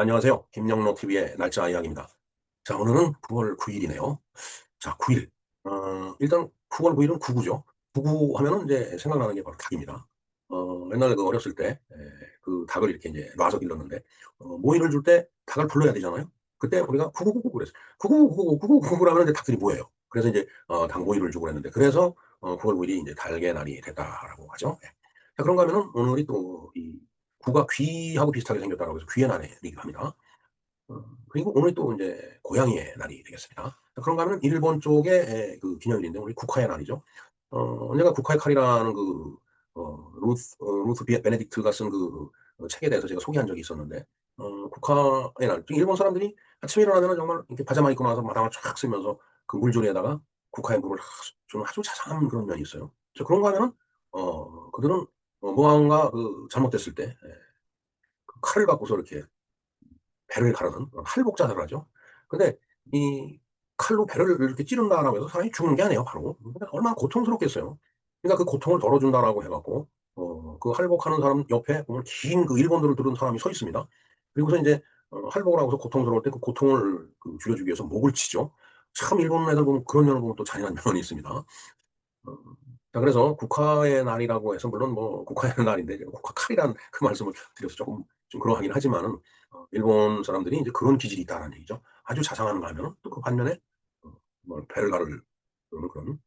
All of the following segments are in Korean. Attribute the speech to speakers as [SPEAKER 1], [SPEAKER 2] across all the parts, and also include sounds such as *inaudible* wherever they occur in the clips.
[SPEAKER 1] 안녕하세요. 김영로 TV의 날짜 이야기입니다. 자, 오늘은 9월 9일이네요. 자, 9일. 어, 일단 9월 9일은 99죠. 99 하면은 이제 생각나는 게 바로 닭입니다. 어, 옛날에 그 어렸을 때, 에, 그 닭을 이렇게 이제 놔서 길렀는데, 어, 모이를 줄때 닭을 불러야 되잖아요. 그때 우리가 9999 그랬어요. 9999, 9999 하면 이제 닭들이 모여요. 그래서 이제, 어, 닭 모이를 주고 그랬는데, 그래서, 어, 9월 9일이 이제 달개 날이 됐다라고 하죠. 예. 자, 그런가 하면은 오늘이 또, 이, 구가 귀하고 비슷하게 생겼다고 해서 귀의 날이기도 합니다. 어, 그리고 오늘 또 이제 고양이의 날이 되겠습니다. 자, 그런가 하면 일본 쪽의 그 기념일인데 우리 국화의 날이죠. 어, 언젠가 국화의 칼이라는 그 어, 루스, 어, 루스 비- 베네딕트가 쓴 그 책에 대해서 제가 소개한 적이 있었는데 어, 국화의 날. 일본 사람들이 아침에 일어나면 정말 이렇게 파자마 입고 나서 마당을 쫙 쓰면서 그 물조리에다가 국화의 물을 좀 아주 자상한 그런 면이 있어요. 저 그런가 하면은 어, 그들은 어, 무언가 그 잘못됐을 때 예, 그 칼을 갖고서 이렇게 배를 가르는 할복자살을 하죠. 근데 이 칼로 배를 이렇게 찌른다라고 해서 사람이 죽는 게 아니에요, 바로. 얼마나 고통스럽겠어요. 그러니까 그 고통을 덜어준다라고 해갖고, 어, 그 할복하는 사람 옆에 보면 긴 그 일본들을 들은 사람이 서 있습니다. 그리고서 이제, 어, 할복을 하고서 고통스러울 때 그 고통을 그 줄여주기 위해서 목을 치죠. 참 일본 애들 보면 그런 면을 보면 또 잔인한 면이 있습니다. 어, 자, 그래서 국화의 날이라고 해서 물론 뭐 국화의 *laughs* 날인데 국화 칼이란 그 말씀을 드려서 조금 좀 그러하긴 하지만은 어, 일본 사람들이 이제 그런 기질이 있다는 얘기죠. 아주 자상한 거 하면은 또그 반면에 어, 뭐 배를 가를 그런 그런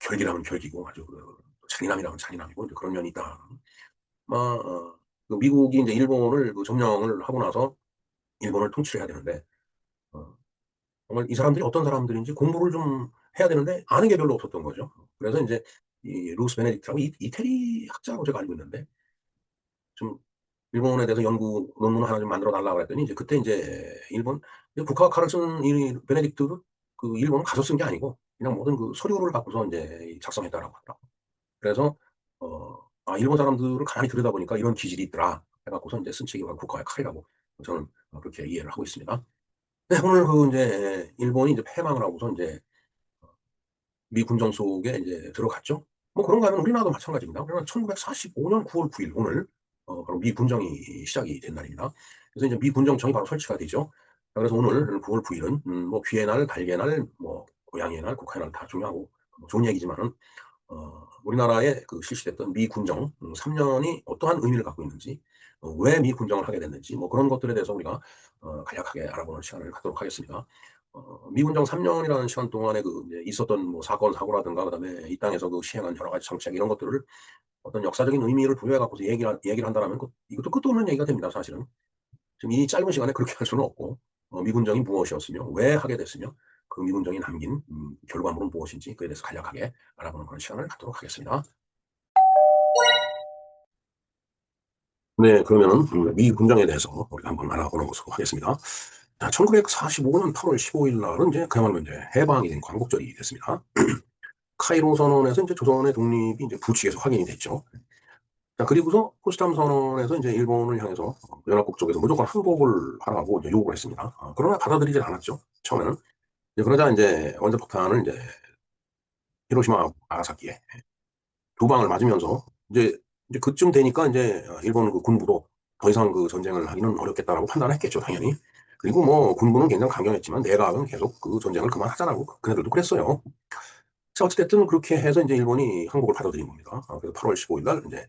[SPEAKER 1] 결기라면 결기고 아주 그 잔인함이라면 잔인함이고 이제 그런 면이 있다. 뭐, 어, 그 미국이 이제 일본을 그 점령을 하고 나서 일본을 통치를 해야 되는데 어, 정말 이 사람들이 어떤 사람들인지 공부를 좀 해야 되는데 아는 게 별로 없었던 거죠. 그래서 이제 이 루스 베네딕트라고 이, 이태리 학자라고 제가 알고 있는데 좀 일본에 대해서 연구 논문을 하나 좀 만들어 달라고 했더니 이제 그때 이제 일본 국화 칼을 쓴이 베네딕트 그 일본은 가서 쓴 게 아니고 그냥 모든 그 서류를 갖고서 이제 작성했다라고 하더라고. 그래서 어, 아, 일본 사람들을 가만히 들여다보니까 이런 기질이 있더라. 해갖고서 이제 쓴 책이 국화의 칼이라고 저는 그렇게 이해를 하고 있습니다. 네, 오늘 그 이제 일본이 이제 패망을 하고서 이제 미 군정 속에 이제 들어갔죠. 뭐 그런가 하면 우리나라도 마찬가지입니다. 우리나라 1945년 9월 9일 오늘 어, 바로 미 군정이 시작이 된 날입니다. 그래서 이제 미 군정청이 바로 설치가 되죠. 자, 그래서 오늘 9월 9일은 음, 뭐 귀의 날, 달개 날, 뭐 고양이의 날, 국화의 날 다 중요하고 뭐 좋은 얘기지만은 어, 우리나라에 그 실시됐던 미 군정 음, 3년이 어떠한 의미를 갖고 있는지, 어, 왜미 군정을 하게 됐는지, 뭐 그런 것들에 대해서 우리가 어, 간략하게 알아보는 시간을 갖도록 하겠습니다. 어, 미 군정 3년이라는 시간 동안에 그 있었던 뭐 사건 사고라든가 그다음에 이 땅에서 그 시행한 여러 가지 정책 이런 것들을 어떤 역사적인 의미를 부여해 갖고서 얘기를 얘기를 한다라면 그, 이것도 끝도 없는 얘기가 됩니다. 사실은 지금 이 짧은 시간에 그렇게 할 수는 없고 어, 미군정이 무엇이었으며 왜 하게 됐으며 그 미군정이 남긴 음, 결과물은 무엇인지 그에 대해서 간략하게 알아보는 그런 시간을 갖도록 하겠습니다. 네, 그러면은 음, 미 군정에 대해서 우리가 한번 알아보는 것으로 하겠습니다. 자, 1945년 8월 15일 날은 이제 그야말로 이제 해방이 된 광복절이 됐습니다. *clears throat* 카이로 선언에서 이제 조선의 독립이 이제 부칙에서 확인이 됐죠. 자, 그리고서 포스담 선언에서 이제 일본을 향해서 연합국 쪽에서 무조건 항복을 하라고 이제 요구를 했습니다. 어, 그러나 받아들이질 않았죠. 처음에는. 이제 그러자 이제 원자폭탄을 이제 히로시마 나가사키에 두 방을 맞으면서 이제 이제 그쯤 되니까 이제 일본 그 군부도 더 이상 그 전쟁을 하기는 어렵겠다라고 판단했겠죠, 당연히. 그리고 뭐 군부는 굉장히 강경했지만 내각은 계속 그 전쟁을 그만하자라고 그네들도 그랬어요. 자, 어찌됐든 그렇게 해서 이제 일본이 항복을 받아들인 겁니다. 아, 그래서 8월 15일 날 이제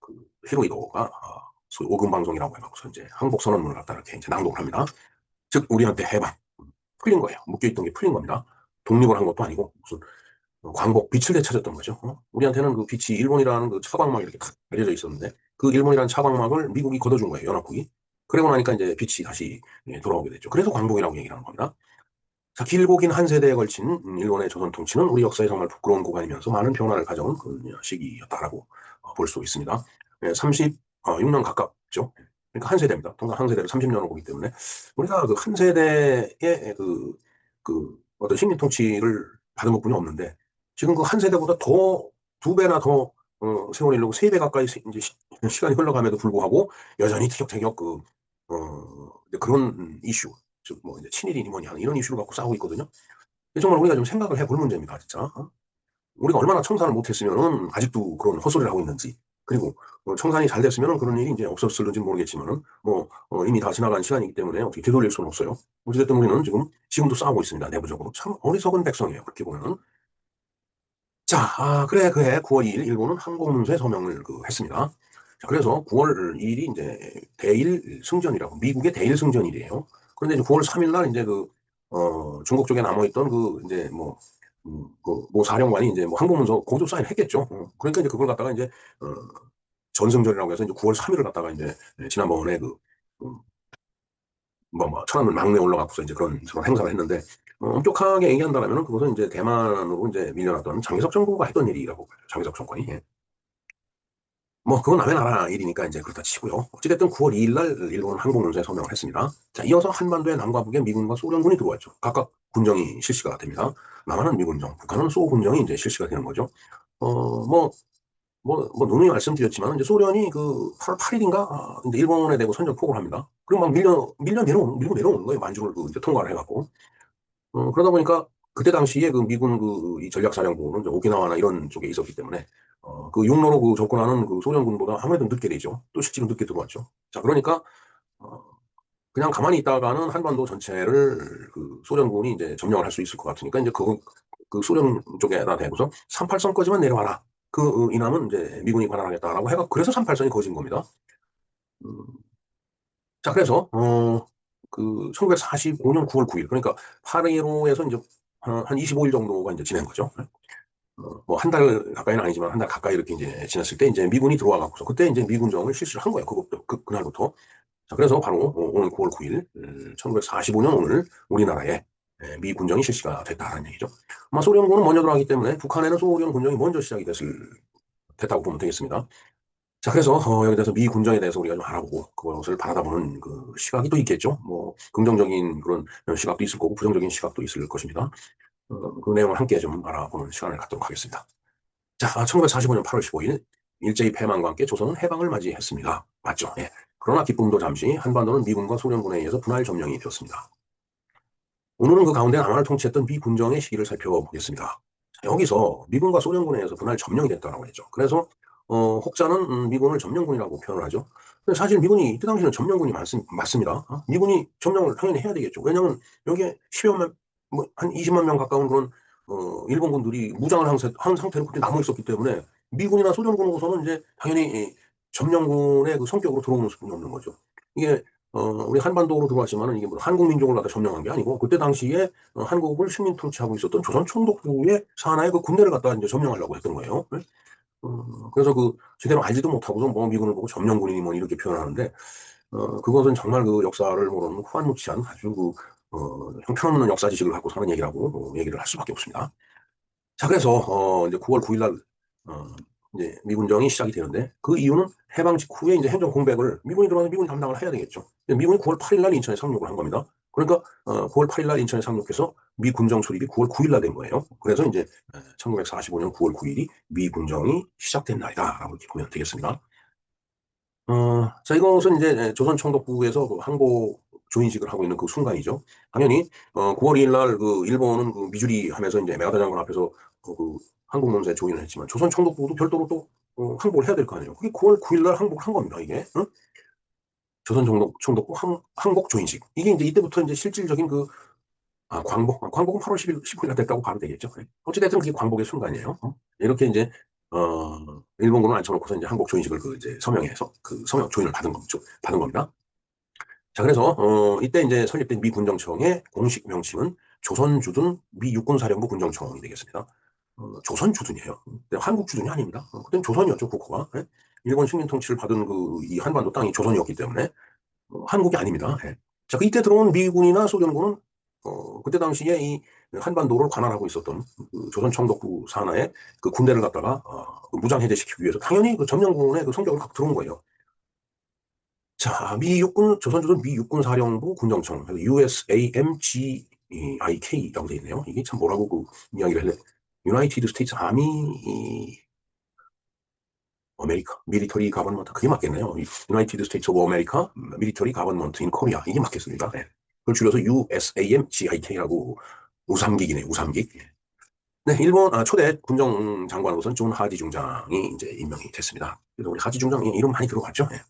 [SPEAKER 1] 그 히로이도가 아, 소위 오금 방송이라고 해서 이제 항복 선언문을 갖다 이렇게 이제 낭독을 합니다. 즉 우리한테 해방 풀린 거예요. 묶여있던 게 풀린 겁니다. 독립을 한 것도 아니고 무슨 광복 빛을 되찾았던 거죠. 어? 우리한테는 그 빛이 일본이라는 그 차광막이 이렇게 탁 알려져 있었는데 그 일본이라는 차광막을 미국이 걷어준 거예요. 연합국이. 그러고 나니까 이제 빛이 다시 예, 돌아오게 됐죠. 그래서 광복이라고 얘기를 하는 겁니다. 자, 길고 긴 한 세대에 걸친 음, 일본의 조선 통치는 우리 역사에 정말 부끄러운 구간이면서 많은 변화를 가져온 그 시기였다라고 어, 볼수 있습니다. 36년 가깝죠. 그러니까 한 세대입니다. 통상 한 세대를 30년을 보기 때문에 우리가 그 한 세대의 그, 그 어떤 식민 통치를 받은 것뿐이 없는데 지금 그 한 세대보다 더 두 배나 더 어, 세월이 흐르고 세 배 가까이 이제 시, 간이 흘러감에도 불구하고 여전히 티격태격 그 어, 그런 이슈 즉 뭐 이제 친일이니 뭐니 하는 이런 이슈를 갖고 싸우고 있거든요. 정말 우리가 좀 생각을 해볼 문제입니다, 진짜. 어? 우리가 얼마나 청산을 못했으면은 아직도 그런 헛소리를 하고 있는지 그리고 어, 청산이 잘 됐으면 그런 일이 이제 없었을지 모르겠지만은 뭐 어, 이미 다 지나간 시간이기 때문에 어떻게 되돌릴 수는 없어요. 어쨌든 우리는 지금 지금도 싸우고 있습니다. 내부적으로 참 어리석은 백성이에요. 그렇게 보면은 자, 아, 그래, 그래. 9월 2일 일본은 항공문서에 서명을 그, 했습니다. 자, 그래서 9월 2일이 이제 대일 승전이라고 미국의 대일 승전일이에요. 그런데 이제 9월 3일 날 이제 그 어, 중국 쪽에 남아 있던 그 이제 뭐 음, 그, 뭐 사령관이 이제 뭐 항공문서 공조 사인 했겠죠. 어, 그러니까 이제 그걸 갖다가 이제 어, 전승절이라고 해서 이제 9월 3일을 갖다가 이제 예, 지난번에 그 음, 뭐, 뭐, 천안문 막내에 올라가고서 이제 그런, 그런 행사를 했는데, 어, 엄격하게 얘기한다면 그것은 이제 대만으로 이제 밀려났던 장기석 정부가 했던 일이라고 봐요. 장기석 정권이. 예. 뭐, 그건 남의 나라 일이니까 이제 그렇다 치고요. 어찌됐든 9월 2일 날 일본은 항공문서에 서명을 했습니다. 자, 이어서 한반도의 남과 북에 미군과 소련군이 들어왔죠. 각각 군정이 실시가 됩니다. 남한은 미군정, 북한은 소군정이 이제 실시가 되는 거죠. 어, 뭐, 뭐, 뭐, 누누이 말씀드렸지만, 이제 소련이 그 8월 8일인가, 아, 이제 일본에 대고 선전포고를 합니다. 그리고 막 밀려, 밀려 내려오는, 밀고 내려오는 거예요. 만주를 그 이제 통과를 해갖고. 어, 그러다 보니까, 그때 당시에 그 미군 그 이 전략사령부는 오키나와나 이런 쪽에 있었기 때문에, 어, 그 육로로 그 접근하는 그 소련군보다 아무래도 늦게 되죠. 또 실제로 늦게 들어왔죠. 자, 그러니까, 어, 그냥 가만히 있다가는 한반도 전체를 그 소련군이 이제 점령을 할 수 있을 것 같으니까, 이제 그, 그 소련 쪽에다 대고서 38선까지만 내려와라. 그 이남은 이제 미군이 관할하겠다라고 해가 그래서 38선이 거진 겁니다. 음, 자 그래서 어, 그 1945년 9월 9일 그러니까 8.15에서 이제 한, 한 25일 정도가 이제 지난 거죠. 어, 뭐한 달 가까이는 아니지만 한 달 가까이 이렇게 이제 지났을 때 이제 미군이 들어와 갖고서 그때 이제 미군정을 실시를 한 거예요. 그것도 그, 그날부터. 자 그래서 바로 어, 오늘 9월 9일 1945년 오늘 우리나라에 예, 미 군정이 실시가 됐다는 얘기죠. 아마 소련군은 먼저 들어가기 때문에 북한에는 소련 군정이 먼저 시작이 됐을 됐다고 보면 되겠습니다. 자, 그래서 어, 여기 대해서 미 군정에 대해서 우리가 좀 알아보고 그것을 바라다보는 그 시각이 또 있겠죠. 뭐 긍정적인 그런 시각도 있을 거고 부정적인 시각도 있을 것입니다. 어, 그 내용을 함께 좀 알아보는 시간을 갖도록 하겠습니다. 자, 1945년 8월 15일 일제히 패망과 함께 조선은 해방을 맞이했습니다. 맞죠? 예. 그러나 기쁨도 잠시 한반도는 미군과 소련군에 의해서 분할 점령이 되었습니다. 오늘은 그 가운데 남한을 통치했던 미 군정의 시기를 살펴보겠습니다. 여기서 미군과 소련군에 의해서 분할 점령이 됐다고 했죠. 그래서 어, 혹자는 음, 미군을 점령군이라고 표현을 하죠. 근데 사실 미군이 이때 당시는 점령군이 맞, 맞습니다. 어? 미군이 점령을 당연히 해야 되겠죠. 왜냐하면 여기에 10여만 뭐 한 20만 명 가까운 그런 어, 일본군들이 무장을 한, 한 상태로 그때 남아 있었기 때문에 미군이나 소련군으로서는 이제 당연히 점령군의 그 성격으로 들어오는 수밖에 없는 거죠. 이게 어, 우리 한반도로 들어왔지만은 이게 뭐 한국 민족을 갖다 점령한 게 아니고 그때 당시에 어, 한국을 식민 통치하고 있었던 조선 총독부의 산하의 그 군대를 갖다 이제 점령하려고 했던 거예요. 네? 어, 그래서 그 제대로 알지도 못하고서 뭐 미군을 보고 점령군이니 뭐 이렇게 표현하는데 어, 그것은 정말 그 역사를 모르는 후한무치한 아주 그 어, 형편없는 역사 지식을 갖고 사는 얘기라고 어, 얘기를 할 수밖에 없습니다. 자 그래서 어, 이제 9월 9일 날 어, 이제 미군정이 시작이 되는데 그 이유는 해방 직후에 이제 행정 공백을 미군이 들어와서 미군이 담당을 해야 되겠죠. 미군이 9월 8일 날 인천에 상륙을 한 겁니다. 그러니까 어, 9월 8일 날 인천에 상륙해서 미 군정 수립이 9월 9일 날 된 거예요. 그래서 이제 1945년 9월 9일이 미 군정이 시작된 날이다라고 이렇게 보면 되겠습니다. 어, 자 이것은 이제 조선 총독부에서 그 항복 조인식을 하고 있는 그 순간이죠. 당연히 어, 9월 2일 날 그 일본은 그 미주리 하면서 이제 메가다 장군 앞에서 그, 그 한국 논사에 조인을 했지만 조선 총독부도 별도로 또 어, 항복을 해야 될 거 아니에요. 그게 9월 9일 날 항복을 한 겁니다. 이게 응? 조선 총독, 총독부 항, 항복 조인식 이게 이제 이때부터 이제 실질적인 그 아, 광복, 아, 광복은 8월 10일, 19일 날 됐다고 봐도 되겠죠. 어찌됐든 그게 광복의 순간이에요. 어? 이렇게 이제, 어, 일본군을 앉혀놓고서 이제 한국 조인식을 그 이제 서명해서 그 서명 조인을 받은 겁니다. 받은 겁니다. 자, 그래서, 어, 이때 이제 설립된 미 군정청의 공식 명칭은 조선주둔 미 육군사령부 군정청이 되겠습니다. 어, 조선 주둔이에요. 한국 주둔이 아닙니다. 어, 그땐 조선이었죠, 국호가. 예? 일본 식민 통치를 받은 그 이 한반도 땅이 조선이었기 때문에 어, 한국이 아닙니다. 예. 자, 그 이때 들어온 미군이나 소련군은 어, 그때 당시에 이 한반도를 관할하고 있었던 그 조선 총독부 산하에 그 군대를 갖다가 어, 그 무장 해제시키기 위해서 당연히 그 점령군의 그 성격을 갖고 들어온 거예요. 자, 미 육군 조선조선 미 육군 사령부 군정청 USAMGIK라고 되어 있네요. 이게 참 뭐라고 그 이야기를 했네. 유나이티드 스테이츠 아미 아메리카 미리터리 가버먼트 그게 맞겠네요. 유나이티드 스테이츠 오브 아메리카 미리터리 가버먼트 인 코리아 이게 맞겠습니다. 네. 그걸 줄여서 USAMGIK라고 우삼기이네 우삼기. 네, 일본 아, 초대 군정 장관으로서는 존 하디 중장이 이제 임명이 됐습니다. 그래서 우리 하디 중장 이름 많이 들어봤죠. 예.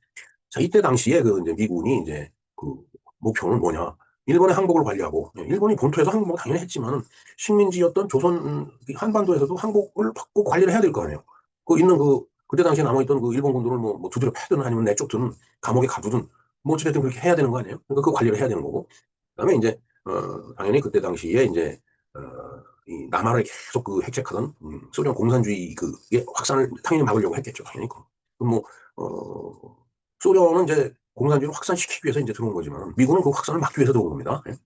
[SPEAKER 1] 자, 이때 당시에 그 이제 미군이 이제 그 목표는 뭐냐? 일본의 항복을 관리하고 예, 일본이 본토에서 항복 당연히 했지만 식민지였던 조선 음, 한반도에서도 항복을 받고 관리를 해야 될 거 아니에요. 그 있는 그 그때 당시에 남아있던 그 일본 군도를 뭐, 뭐 두드려 패든 아니면 내쫓든 감옥에 가두든 뭐 어찌됐든 그렇게 해야 되는 거 아니에요? 그러니까 그 관리를 해야 되는 거고. 그 다음에 이제 어, 당연히 그때 당시에 이제 어, 이 남한을 계속 그 획책하던 음, 소련 공산주의 그게 확산을 당연히 막으려고 했겠죠. 당연히 그. 뭐 어, 소련은 이제 공산주의를 확산시키기 위해서 이제 들어온 거지만 미국은 그 확산을 막기 위해서 들어온 겁니다. 예.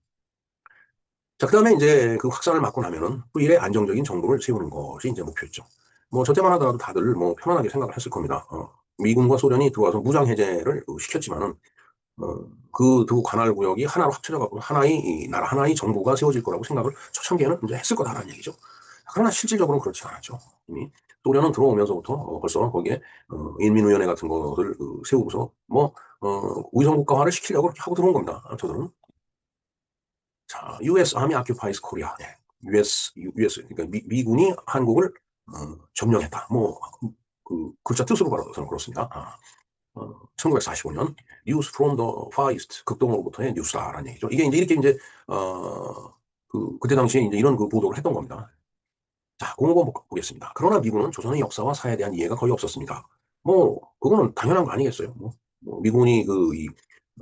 [SPEAKER 1] 자, 그 다음에 이제 그 확산을 막고 나면은 후일에 안정적인 정부를 세우는 것이 이제 목표였죠. 뭐 저 때만 하더라도 다들 뭐 편안하게 생각을 했을 겁니다. 어, 미군과 소련이 들어와서 무장 해제를 시켰지만은 어, 그두 관할 구역이 하나로 합쳐져 갖고 하나의 나라 하나의 정부가 세워질 거라고 생각을 초창기에는 이제 했을 거다라는 얘기죠. 그러나 실질적으로는 그렇지 않았죠. 이미 소련은 들어오면서부터 어, 벌써 거기에 어, 인민위원회 같은 것을 그 세우고서 뭐 어, 위성국가화를 시키려고 그렇게 하고 들어온 겁니다. 저들은. 자, U.S. Army occupies Korea. 네. US, US, 그러니까 미, 군이 한국을 어, 점령했다. 뭐, 그, 글자 뜻으로 봐서는 그렇습니다. 아, 어, 1945년 News from the Far East, 극동으로부터의 뉴스다라는 얘기죠. 이게 이제 이렇게 이제, 어, 그, 그때 당시에 이제 이런 그 보도를 했던 겁니다. 자, 공고 보겠습니다. 그러나 미군은 조선의 역사와 사에 대한 이해가 거의 없었습니다. 뭐, 그거는 당연한 거 아니겠어요? 뭐, 뭐 미군이 그, 이,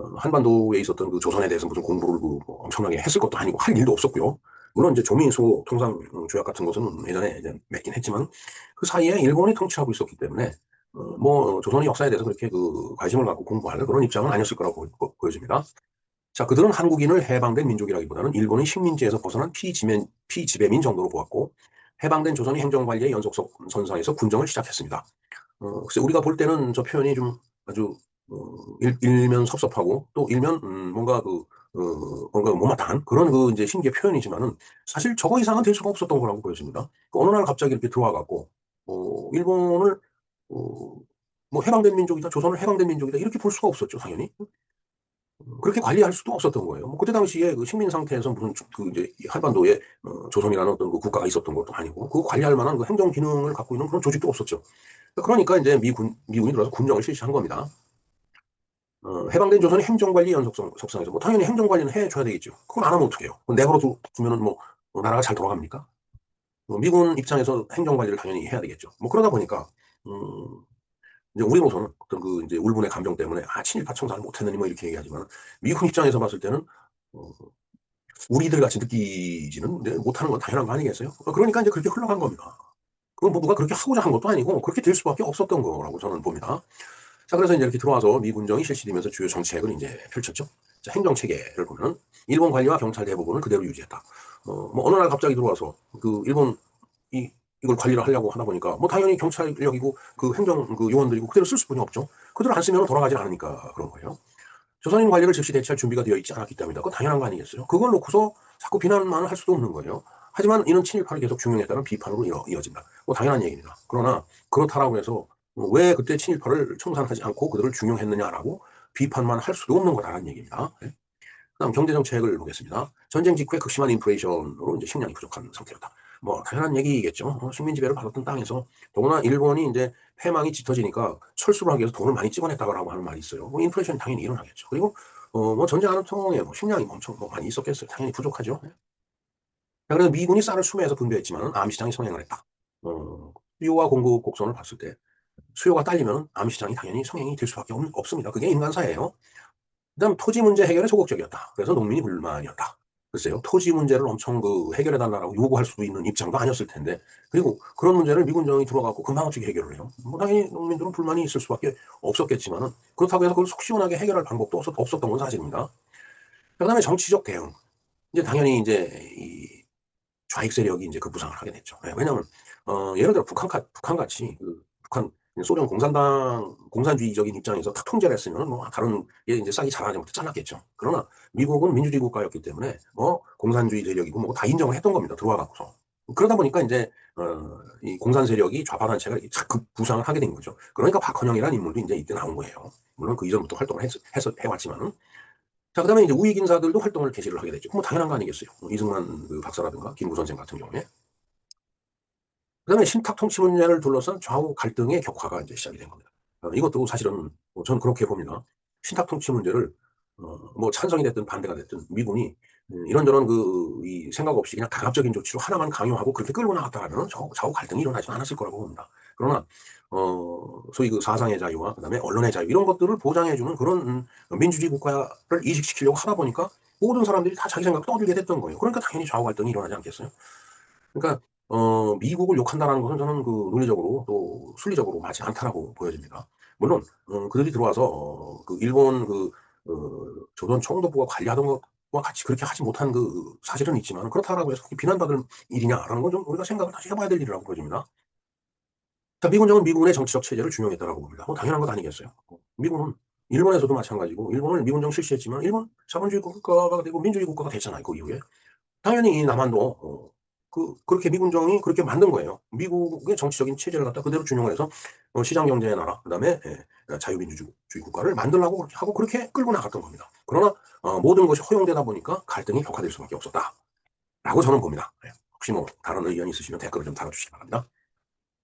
[SPEAKER 1] 어, 한반도에 있었던 그 조선에 대해서 무슨 공부를 그뭐 엄청나게 했을 것도 아니고 할 일도 없었고요. 물론 이제 조민수 통상 조약 같은 것은 예전에 이제 맺긴 했지만 그 사이에 일본이 통치하고 있었기 때문에 어, 뭐 조선의 역사에 대해서 그렇게 그 관심을 갖고 공부할 그런 입장은 아니었을 거라고 보여집니다. 자, 그들은 한국인을 해방된 민족이라기보다는 일본의 식민지에서 벗어난 피지배, 피지배민 정도로 보았고 해방된 조선의 행정관리의 연속선상에서 군정을 시작했습니다. 어, 글쎄 우리가 볼 때는 저 표현이 좀 아주 어, 일, 면 섭섭하고 또 일면 음, 뭔가 그 어, 뭔가 못마땅한 그런 그 이제 신기의 표현이지만은 사실 저거 이상은 될 수가 없었던 거라고 보여집니다. 그 어느 날 갑자기 이렇게 들어와 갖고 어, 일본을 어, 뭐 해방된 민족이다, 조선을 해방된 민족이다 이렇게 볼 수가 없었죠, 당연히. 그렇게 관리할 수도 없었던 거예요. 뭐 그때 당시에 그 식민 상태에서 무슨 그 이제 한반도에 어, 조선이라는 어떤 그 국가가 있었던 것도 아니고 그 관리할 만한 그 행정 기능을 갖고 있는 그런 조직도 없었죠. 그러니까 이제 미군 미군이 들어서 군정을 실시한 겁니다. 어, 해방된 조선의 행정관리 연속성 속성에서 뭐 당연히 행정관리는 해줘야 되겠죠. 그걸 안 하면 어떡해요? 내버려 두면은 뭐, 뭐 나라가 잘 돌아갑니까? 뭐 미군 입장에서 행정관리를 당연히 해야 되겠죠. 뭐 그러다 보니까 음, 이제 우리로서는 어떤 그 이제 울분의 감정 때문에 아 친일파 청산을 못했느니 뭐 이렇게 얘기하지만 미군 입장에서 봤을 때는 어, 우리들 같이 느끼지는 못하는 건 당연한 거 아니겠어요? 그러니까 이제 그렇게 흘러간 겁니다. 그건 뭐 누가 그렇게 하고자 한 것도 아니고 그렇게 될 수밖에 없었던 거라고 저는 봅니다. 자, 그래서 이제 이렇게 들어와서 미 군정이 실시되면서 주요 정책을 이제 펼쳤죠. 자, 행정 체계를 보면 일본 관리와 경찰 대부분을 그대로 유지했다. 어, 뭐 어느 날 갑자기 들어와서 그 일본 이 이걸 관리를 하려고 하다 보니까 뭐 당연히 경찰력이고 그 행정 그 요원들이고 그대로 쓸 수뿐이 없죠. 그대로 안 쓰면 돌아가지 않으니까 그런 거예요. 조선인 관리를 즉시 대체할 준비가 되어 있지 않았기 때문이다. 그건 당연한 거 아니겠어요? 그걸 놓고서 자꾸 비난만 할 수도 없는 거예요. 하지만 이는 친일파를 계속 중용했다는 비판으로 이어, 이어진다. 뭐 당연한 얘기입니다. 그러나 그렇다라고 해서 왜 그때 친일파를 청산하지 않고 그들을 중용했느냐라고 비판만 할 수도 없는 거다라는 얘기입니다. 네. 그다음 경제 정책을 보겠습니다. 전쟁 직후에 극심한 인플레이션으로 이제 식량이 부족한 상태였다. 뭐 당연한 얘기겠죠. 어, 식민 지배를 받았던 땅에서 더구나 일본이 이제 패망이 짙어지니까 철수를 하기 위해서 돈을 많이 찍어냈다고 하는 말이 있어요. 뭐 인플레이션이 당연히 일어나겠죠. 그리고 어, 뭐 전쟁 하는 통에 뭐 식량이 엄청 뭐 많이 있었겠어요. 당연히 부족하죠. 네. 그래서 미군이 쌀을 수매해서 분배했지만 암시장이 성행을 했다. 어, 수요와 공급 곡선을 봤을 때 수요가 딸리면 암시장이 당연히 성행이 될 수밖에 없, 습니다 그게 인간사예요. 그 다음 토지 문제 해결에 소극적이었다. 그래서 농민이 불만이었다. 글쎄요, 토지 문제를 엄청 그 해결해 달라고 요구할 수도 있는 입장도 아니었을 텐데, 그리고 그런 문제를 미군정이 들어가고 금방 어떻게 해결을 해요? 뭐 당연히 농민들은 불만이 있을 수밖에 없었겠지만은, 그렇다고 해서 그걸 속 시원하게 해결할 방법도 없었, 없었던 건 사실입니다. 그 다음에 정치적 대응. 이제 당연히 이제 이 좌익 세력이 이제 그 부상을 하게 됐죠. 네, 왜냐하면, 어, 예를 들어 북한, 북한 같이, 그 북한 소련 공산당 공산주의적인 입장에서 탁 통제를 했으면 뭐 다른 게 이제 싹이 자라지 못해 잘랐겠죠. 그러나 미국은 민주주의 국가였기 때문에 뭐 공산주의 세력이고 뭐다 인정을 했던 겁니다. 들어와 갖고서. 그러다 보니까 이제 어, 이 공산 세력이 좌파 단체가 자꾸 부상을 하게 된 거죠. 그러니까 박헌영이라는 인물도 이제 이때 나온 거예요. 물론 그 이전부터 활동을 했, 했, 해왔지만은. 자, 그 다음에 이제 우익 인사들도 활동을 개시를 하게 됐죠. 뭐 당연한 거 아니겠어요. 뭐 이승만 그 박사라든가 김구 선생 같은 경우에. 그다음에 신탁 통치 문제를 둘러싼 좌우 갈등의 격화가 이제 시작이 된 겁니다. 어, 이것도 사실은 뭐 저는 그렇게 봅니다. 신탁 통치 문제를 어, 뭐 찬성이 됐든 반대가 됐든 미군이 음, 이런저런 그, 이 생각 없이 그냥 강압적인 조치로 하나만 강요하고 그렇게 끌고 나갔다라면 좌우, 갈등이 일어나지 않았을 거라고 봅니다. 그러나, 어, 소위 그 사상의 자유와 그 다음에 언론의 자유, 이런 것들을 보장해주는 그런 음, 민주주의 국가를 이식시키려고 하다 보니까 모든 사람들이 다 자기 생각 떠들게 됐던 거예요. 그러니까 당연히 좌우 갈등이 일어나지 않겠어요? 그러니까, 어, 미국을 욕한다는 것은 저는 그 논리적으로 또 순리적으로 맞지 않다라고 보여집니다. 물론, 음, 그들이 들어와서, 어, 그 일본 그, 어, 조선 총독부가 관리하던 것과 같이 그렇게 하지 못한 그 사실은 있지만 그렇다라고 해서 비난받을 일이냐라는 건 좀 우리가 생각을 다시 해봐야 될 일이라고 보여집니다. 자, 미군정은 미군의 정치적 체제를 준용했다라고 봅니다. 뭐 당연한 것 아니겠어요. 미군은 일본에서도 마찬가지고 일본을 미군정 실시했지만 일본 자본주의 국가가 되고 민주주의 국가가 됐잖아요. 그 이후에 당연히 남한도 어, 그 그렇게 미군정이 그렇게 만든 거예요. 미국의 정치적인 체제를 갖다 그대로 준용을 해서 어, 시장 경제의 나라, 그 다음에 예, 자유민주주의 국가를 만들라고 그렇게 하고 그렇게 끌고 나갔던 겁니다. 그러나 어, 모든 것이 허용되다 보니까 갈등이 격화될 수밖에 없었다 라고 저는 봅니다. 예, 혹시 뭐 다른 의견이 있으시면 댓글을 좀 달아주시기 바랍니다.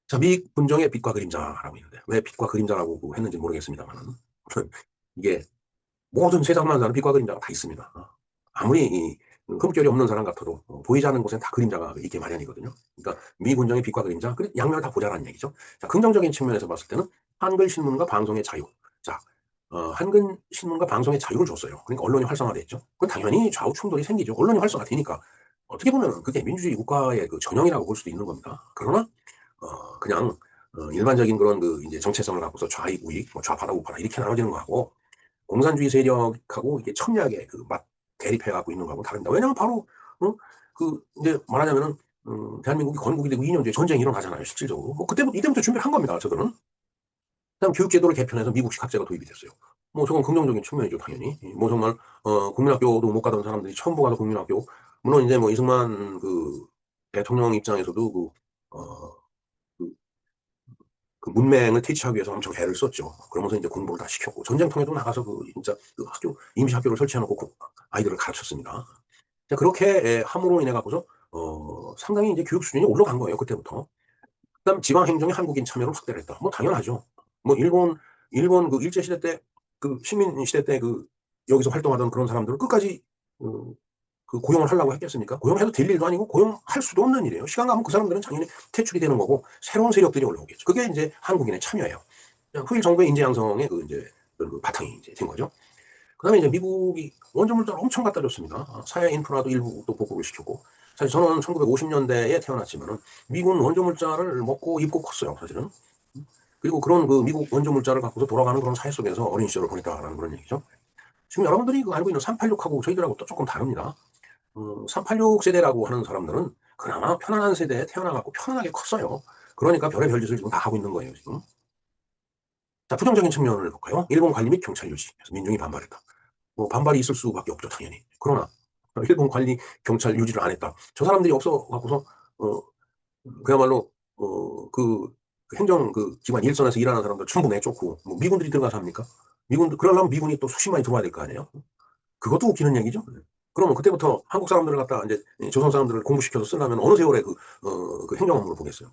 [SPEAKER 1] 자, 미 군정의 빛과 그림자라고 있는데 왜 빛과 그림자라고 했는지 모르겠습니다만 *laughs* 이게 모든 세상만 사는 빛과 그림자가 다 있습니다. 어, 아무리 이 흠결이 없는 사람 같아도 어, 보이지 않는 곳엔 다 그림자가 있게 마련이거든요. 그러니까 미 군정의 빛과 그림자, 양면을 다 보자라는 얘기죠. 자, 긍정적인 측면에서 봤을 때는 한글 신문과 방송의 자유. 자, 어, 한글 신문과 방송의 자유를 줬어요. 그러니까 언론이 활성화됐죠. 그건 당연히 좌우 충돌이 생기죠. 언론이 활성화되니까 어떻게 보면 그게 민주주의 국가의 그 전형이라고 볼 수도 있는 겁니다. 그러나 어, 그냥 어, 일반적인 그런 그 이제 정체성을 갖고서 좌익, 우익, 뭐 좌파다 우파다 이렇게 나눠지는 거하고 공산주의 세력하고 이게 첨예하게 그 맞 대립해 갖고 있는 거하고 다릅니다. 왜냐면 바로, 어? 그, 이제 말하자면은, 음, 대한민국이 건국이 되고 2년 뒤에 전쟁이 일어나잖아요, 실질적으로. 뭐, 그때부터, 이때부터 준비를 한 겁니다, 저들은. 그 다음 교육제도를 개편해서 미국식 학제가 도입이 됐어요. 뭐, 저건 긍정적인 측면이죠, 당연히. 뭐, 정말, 어, 국민학교도 못 가던 사람들이 처음 가서 국민학교. 물론, 이제 뭐, 이승만 그, 대통령 입장에서도 그, 어, 그 문맹을 퇴치하기 위해서 엄청 애를 썼죠. 그러면서 이제 공부를 다 시켰고 전쟁통에도 나가서 그 진짜 그 학교 임시 학교를 설치해놓고 아이들을 가르쳤습니다. 그렇게 함으로 인해 갖고서 어, 상당히 이제 교육 수준이 올라간 거예요 그때부터. 그다음 지방 행정이 한국인 참여를 확대를 했다. 뭐 당연하죠. 뭐 일본 일본 그 일제 시대 때 그 식민 시대 때 그 여기서 활동하던 그런 사람들을 끝까지 어, 그 고용을 하려고 했겠습니까? 고용해도 될 일도 아니고 고용할 수도 없는 일이에요. 시간 가면 그 사람들은 당연히 퇴출이 되는 거고 새로운 세력들이 올라오겠죠. 그게 이제 한국인의 참여예요. 후일 정부의 인재 양성의 그 이제 그 바탕이 이제 된 거죠. 그다음에 이제 미국이 원전 물자를 엄청 갖다 줬습니다. 사회 인프라도 일부 또 보급을 시켰고 사실 저는 1950년대에 태어났지만은 미군 원전 물자를 먹고 입고 컸어요, 사실은. 그리고 그런 그 미국 원전 물자를 갖고서 돌아가는 그런 사회 속에서 어린 시절을 보냈다라는 그런 얘기죠. 지금 여러분들이 그 알고 있는 386하고 저희들하고 또 조금 다릅니다. 음, 386 세대라고 하는 사람들은 그나마 편안한 세대에 태어나갖고 편안하게 컸어요. 그러니까 별의 별짓을 지금 다 하고 있는 거예요, 지금. 자, 부정적인 측면을 볼까요? 일본 관리 및 경찰 유지. 그래서 민중이 반발했다. 뭐, 반발이 있을 수밖에 없죠, 당연히. 그러나, 일본 관리, 경찰 유지를 안 했다. 저 사람들이 없어갖고서, 어, 그야말로, 어, 그, 그 행정 그 기관 일선에서 일하는 사람들 전부 내쫓고, 뭐, 미군들이 들어가서 합니까? 미군, 그러려면 미군이 또 수십만이 들어와야 될 거 아니에요? 그것도 웃기는 얘기죠. 그러면 그때부터 한국 사람들을 갖다 이제 조선 사람들을 공부시켜서 쓰려면 어느 세월에 그, 어, 그 행정 업무를 보겠어요.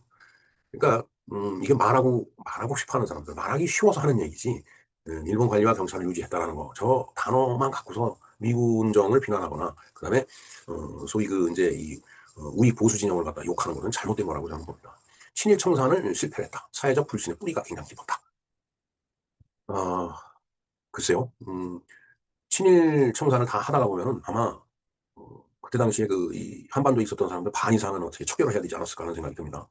[SPEAKER 1] 그러니까, 음, 이게 말하고, 말하고 싶어 하는 사람들, 말하기 쉬워서 하는 얘기지, 음, 일본 관리와 경찰을 유지했다라는 거, 저 단어만 갖고서 미군정을 비난하거나, 그 다음에, 어, 소위 그, 이제 이, 어, 우익 보수 진영을 갖다 욕하는 것은 잘못된 거라고 저는 봅니다. 친일 청산을 실패했다. 사회적 불신의 뿌리가 굉장히 깊었다. 아, 글쎄요. 음, 친일 청산을 다 하다가 보면은 아마 어, 그때 당시에 그 이 한반도에 있었던 사람들 반 이상은 어떻게 척결을 해야 되지 않았을까 하는 생각이 듭니다.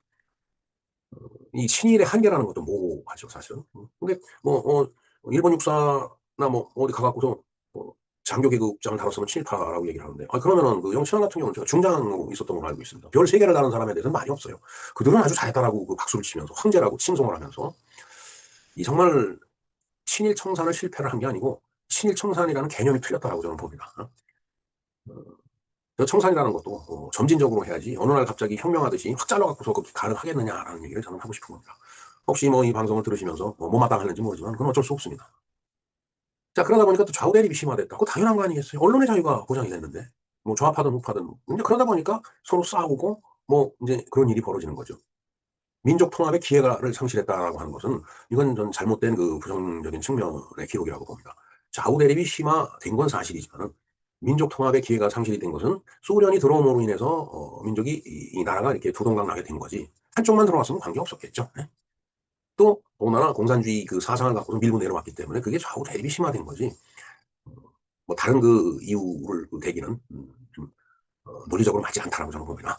[SPEAKER 1] 어, 이 친일의 한계라는 것도 모호하죠 사실은. 음, 근데 뭐 어, 일본 육사나 뭐 어디 가갖고서 뭐 장교 계급장을 다뤘으면 친일파라고 얘기를 하는데 아 그러면은 그 영치환 같은 경우는 제가 중장으로 있었던 걸로 알고 있습니다. 별 세 개를 다른 사람에 대해서는 많이 없어요. 그들은 아주 잘했다라고 그 박수를 치면서 황제라고 칭송을 하면서 이 정말 친일 청산을 실패를 한 게 아니고 친일 청산이라는 개념이 틀렸다라고 저는 봅니다. 어, 청산이라는 것도 어, 점진적으로 해야지 어느 날 갑자기 혁명하듯이 확 잘라갖고서 가능하겠느냐라는 얘기를 저는 하고 싶은 겁니다. 혹시 뭐 이 방송을 들으시면서 뭐 못마땅하는지 모르지만 그건 어쩔 수 없습니다. 자 그러다 보니까 또 좌우 대립이 심화됐다. 그 당연한 거 아니겠어요? 언론의 자유가 보장이 됐는데 뭐 좌파든 우파든 이제 그러다 보니까 서로 싸우고 뭐 이제 그런 일이 벌어지는 거죠. 민족 통합의 기회를 상실했다라고 하는 것은 이건 전 잘못된 그 부정적인 측면의 기록이라고 봅니다. 좌우 대립이 심화된 건 사실이지만 민족 통합의 기회가 상실이 된 것은 소련이 들어옴으로 인해서 어, 민족이 이, 이, 나라가 이렇게 두동강 나게 된 거지 한쪽만 들어왔으면 관계 없었겠죠. 네? 또 더군다나 공산주의 그 사상을 갖고서 밀고 내려왔기 때문에 그게 좌우 대립이 심화된 거지. 어, 뭐 다른 그 이유를 그 대기는 음, 좀 어, 논리적으로 맞지 않다라고 저는 봅니다.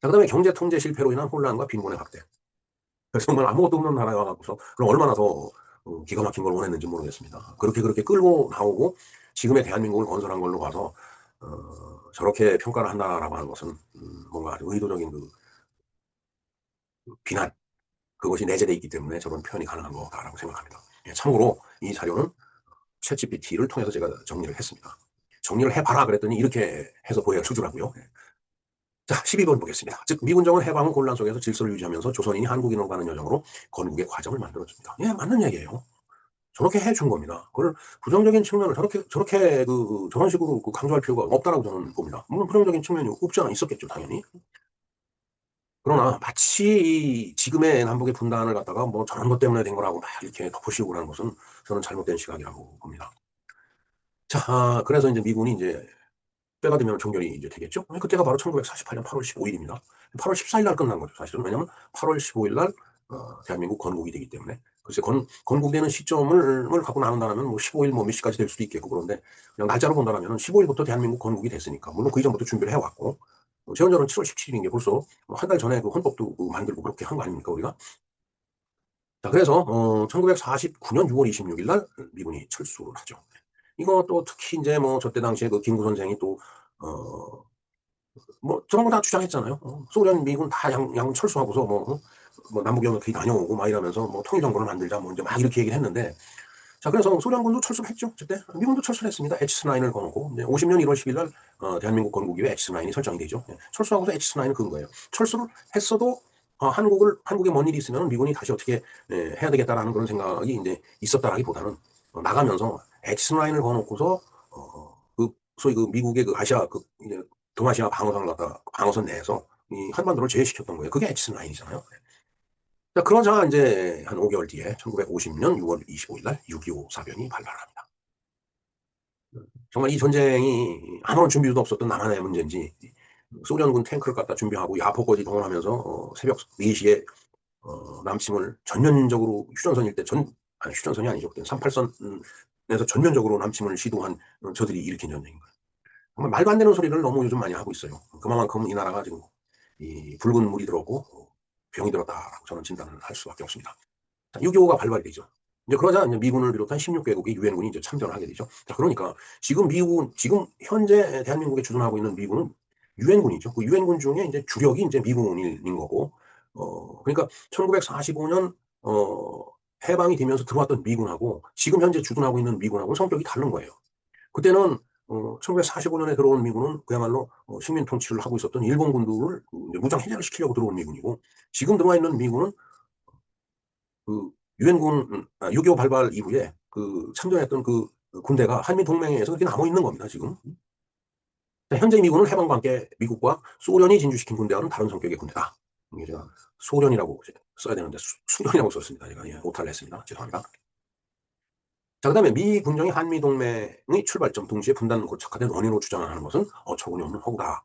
[SPEAKER 1] 자, 그 다음에 경제 통제 실패로 인한 혼란과 빈곤의 확대. 정말 아무것도 없는 나라에 와갖고서 그럼 얼마나 더 어, 기가 막힌 걸 원했는지 모르겠습니다. 그렇게 그렇게 끌고 나오고 지금의 대한민국을 건설한 걸로 봐서 어, 저렇게 평가를 한다라고 하는 것은 음, 뭔가 아주 의도적인 그, 그 비난 그것이 내재되어 있기 때문에 저런 표현이 가능한 거다라고 생각합니다. 예, 참고로 이 자료는 챗GPT를 통해서 제가 정리를 했습니다. 정리를 해봐라 그랬더니 이렇게 해서 보여야 주더라고요. *laughs* 예. 자, 12번 보겠습니다. 즉 미군정은 해방 후 혼란 속에서 질서를 유지하면서 조선인이 한국인으로 가는 여정으로 건국의 과정을 만들어줍니다. 예, 맞는 얘기예요. 저렇게 해준 겁니다. 그걸 부정적인 측면을 저렇게 저렇게 그 저런 식으로 그 강조할 필요가 없다라고 저는 봅니다. 물론 부정적인 측면이 없지 않아 있었겠죠, 당연히. 그러나 마치 지금의 남북의 분단을 갖다가 뭐 저런 것 때문에 된 거라고 막 이렇게 덮으시고 하는 것은 저는 잘못된 시각이라고 봅니다. 자, 아, 그래서 이제 미군이 이제 때가 되면 종결이 이제 되겠죠. 그때가 바로 1948년 8월 15일입니다. 8월 14일 날 끝난 거죠, 사실은. 왜냐면 8월 15일 날 어, 대한민국 건국이 되기 때문에. 글쎄, 건, 건국되는 시점을 갖고 나눈다면 뭐 15일 뭐 몇 시까지 될 수도 있겠고 그런데 그냥 날짜로 본다면 15일부터 대한민국 건국이 됐으니까 물론 그 이전부터 준비를 해왔고 어, 재헌절은 7월 17일인 게 벌써 뭐 한달 전에 그 헌법도 그 만들고 그렇게 한 거 아닙니까 우리가? 자 그래서 어, 1949년 6월 26일 날 미군이 철수를 하죠. 이것도 특히 이제 뭐 저때 당시에 그 김구 선생이 또 어, 뭐거다 주장했잖아요. 어, 소련, 미군 다 양, 양 철수하고서 뭐, 어, 뭐 남북연합회의 다녀오고 막 이러면서 뭐 통일정권을 만들자 뭐 이제 막 이렇게 얘기를 했는데 자 그래서 소련군도 철수를 했죠. 그때 미군도 철수를 했습니다. H9을 거놓고 이제 50년 1월 10일 날 어, 대한민국 건국 이후에 H9이 설정이 되죠. 예, 철수하고서 H9은 그런 거예요. 철수를 했어도 어, 한국을 한국에 뭔 일이 있으면 미군이 다시 어떻게 예, 해야 되겠다라는 그런 생각이 이제 있었다라기보다는 어, 나가면서 X9을 거놓고서 어, 그 소위 그 미국의 그 아시아 그 이제 동아시아 방어선을 갖다 방어선 내에서 이 한반도를 제외시켰던 거예요. 그게 X9이잖아요. 자, 그러자 이제 한 5개월 뒤에 1950년 6월 25일 날 6.25 사변이 발발합니다. 정말 이 전쟁이 아무런 준비도 없었던 남한의 문제인지 소련군 탱크를 갖다 준비하고 야포까지 동원하면서 어, 새벽 4시에 어, 남침을 전면적으로 휴전선일 때 전, 아니 휴전선이 아니죠. 그때 38선 에서 전면적으로 남침을 시도한 저들이 일으킨 전쟁인 거예요. 정말 말도 안 되는 소리를 너무 요즘 많이 하고 있어요. 그만큼 이 나라가 지금 이 붉은 물이 들었고 병이 들었다라고 저는 진단을 할 수밖에 없습니다. 6.25가 발발이 되죠. 이제 그러자 이제 미군을 비롯한 16개국이 유엔군이 이제 참전을 하게 되죠. 자, 그러니까 지금 미군, 지금 현재 대한민국에 주둔하고 있는 미군은 유엔군이죠. 그 유엔군 중에 이제 주력이 이제 미군인 거고, 어, 그러니까 1945년, 어, 해방이 되면서 들어왔던 미군하고 지금 현재 주둔하고 있는 미군하고 성격이 다른 거예요. 그때는 어, 1945년에 들어온 미군은 그야말로 어, 식민 통치를 하고 있었던 일본 군들을 무장 해제를 시키려고 들어온 미군이고 지금 들어와 있는 미군은 그 유엔군 6.25 음, 발발 이후에 그 참전했던 그 군대가 한미 동맹에서 그렇게 남아 있는 겁니다. 지금 현재 미군은 해방과 함께 미국과 소련이 진주시킨 군대와는 다른 성격의 군대다. 이게 제가 소련이라고 써야 되는데 수, 련이라고 썼습니다. 제가 예, 오타를 했습니다. 죄송합니다. 자, 그 다음에 미 군정이 한미 동맹의 출발점 동시에 분단 고착화된 원인으로 주장하는 것은 어처구니 없는 허구다.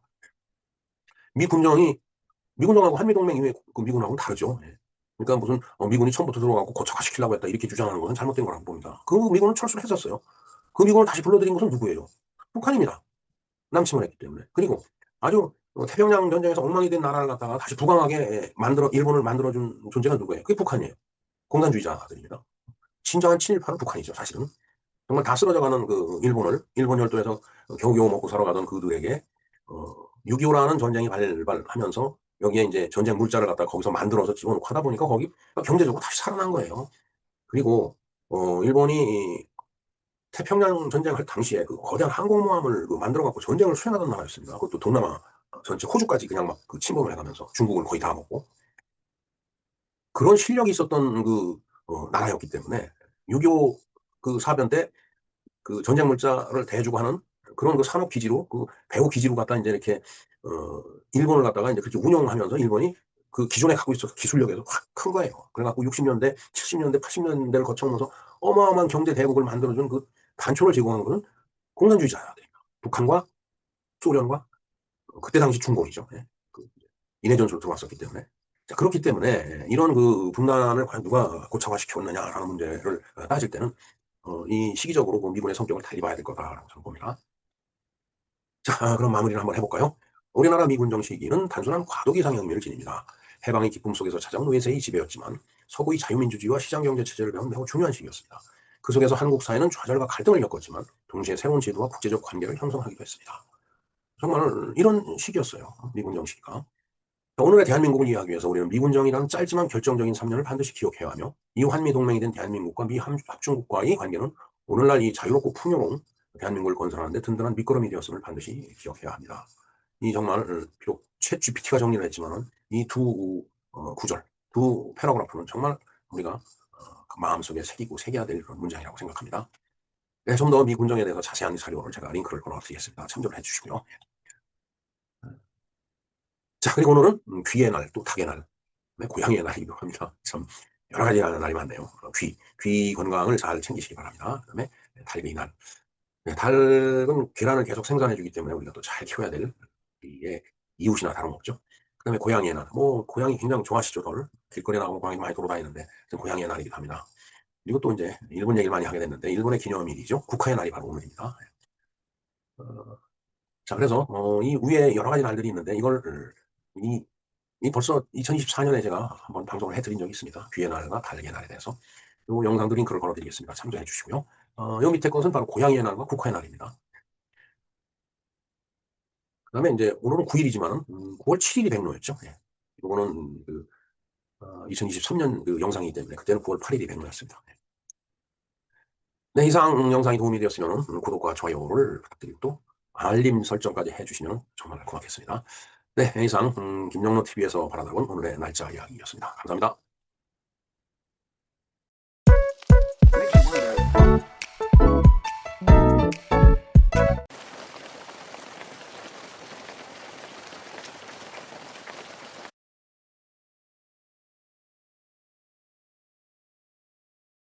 [SPEAKER 1] 미 군정이 미 군정하고 한미 동맹 이후에 그 미군하고는 다르죠. 예. 그러니까 무슨 어, 미군이 처음부터 들어가고 고착화시키려고 했다 이렇게 주장하는 것은 잘못된 거라고 봅니다. 그 미군은 철수를 했었어요. 그 미군을 다시 불러들인 것은 누구예요? 북한입니다. 남침을 했기 때문에. 그리고 아주 태평양 전쟁에서 엉망이 된 나라를 갖다가 다시 부강하게 만들어 일본을 만들어준 존재가 누구예요? 그게 북한이에요. 공산주의자들입니다. 진정한 친일파는 북한이죠, 사실은. 정말 다 쓰러져가는 그 일본을, 일본 열도에서 겨우겨우 먹고 살아가던 그들에게, 어, 6.25라는 전쟁이 발발하면서 여기에 이제 전쟁 물자를 갖다 거기서 만들어서 집어넣고 하다 보니까 거기 경제적으로 다시 살아난 거예요. 그리고, 어, 일본이 태평양 전쟁할 당시에 그 거대한 항공모함을 그 만들어갖고 전쟁을 수행하던 나라였습니다. 그것도 동남아 전체 호주까지 그냥 막 그 침범을 해가면서 중국을 거의 다 먹고. 그런 실력이 있었던 그 어, 나라였기 때문에 6.25 그 사변 때 그 전쟁 물자를 대주고 하는 그런 그 산업 기지로 그 배후 기지로 갖다 이제 이렇게 어 일본을 갖다가 이제 그렇게 운영하면서 일본이 그 기존에 갖고 있었던 기술력에서 확 큰 거예요. 그래갖고 60년대, 70년대, 80년대를 거쳐오면서 어마어마한 경제 대국을 만들어준 그 단초를 제공한 것은 공산주의자들입니다. 북한과 소련과 그때 당시 중공이죠. 예. 그 인해 전술로 들어왔었기 때문에. 자, 그렇기 때문에 이런 그 분단을 과연 누가 고착화시켰느냐라는 문제를 따질 때는 어, 이 시기적으로 그 미군의 성격을 달리 봐야 될 거다라고 저는 봅니다. 자, 그럼 마무리를 한번 해볼까요? 우리나라 미군 정시기는 단순한 과도기 상향미를 지닙니다. 해방의 기쁨 속에서 찾아온 노예세의 지배였지만 서구의 자유민주주의와 시장경제 체제를 배운 매우 중요한 시기였습니다. 그 속에서 한국 사회는 좌절과 갈등을 겪었지만 동시에 새로운 제도와 국제적 관계를 형성하기도 했습니다. 정말 이런 시기였어요. 미군 정시기가. 오늘의 대한민국을 이해하기 위해서 우리는 미군정이라는 짧지만 결정적인 3년을 반드시 기억해야 하며 이 한미동맹이 된 대한민국과 미 합중국과의 관계는 오늘날 이 자유롭고 풍요로운 대한민국을 건설하는데 든든한 밑거름이 되었음을 반드시 기억해야 합니다. 이 정말 비록 최 GPT가 정리를 했지만 이두 어, 구절, 두 패러그래프는 정말 우리가 어, 그 마음속에 새기고 새겨야 될 그런 문장이라고 생각합니다. 네, 좀더 미군정에 대해서 자세한 자료를 제가 링크를 걸어드리겠습니다. 참조를 해주시고요. 자, 그리고 오늘은 음, 귀의 날, 또 닭의 날, 네, 고양이의 날이기도 합니다. 참 여러 가지 날이 많네요. 어, 귀, 귀 건강을 잘 챙기시기 바랍니다. 그 다음에 달의 날. 네, 닭은 계란을 계속 생산해주기 때문에 우리가 또 잘 키워야 될 이게 이웃이나 다름없죠. 그 다음에 고양이의 날. 뭐 고양이 굉장히 좋아하시죠, 덜. 길거리에 나가면 고양이 많이 돌아다니는데 고양이의 날이기도 합니다. 또 이제 일본 얘기를 많이 하게 됐는데 일본의 기념일이죠. 국화의 날이 바로 오늘입니다. 어, 자, 그래서 어, 이 위에 여러 가지 날들이 있는데 이걸 이, 이 벌써 2024년에 제가 한번 방송을 해드린 적이 있습니다. 귀의 날과 달의 날에 대해서. 이 영상도 링크를 걸어드리겠습니다. 참조해 주시고요. 어, 요 밑에 것은 바로 고양이의 날과 국화의 날입니다. 그 다음에 이제 오늘은 9일이지만 음, 9월 7일이 백로였죠. 예. 이거는 그, 어, 2023년 그 영상이기 때문에 그때는 9월 8일이 백로였습니다. 예. 네, 이상 영상이 도움이 되었으면 구독과 좋아요를 부탁드리고 또 알림 설정까지 해주시면 정말 고맙겠습니다. 네, 이상 음, 김영로 TV에서 바라다본 오늘의 날짜 이야기였습니다. 감사합니다.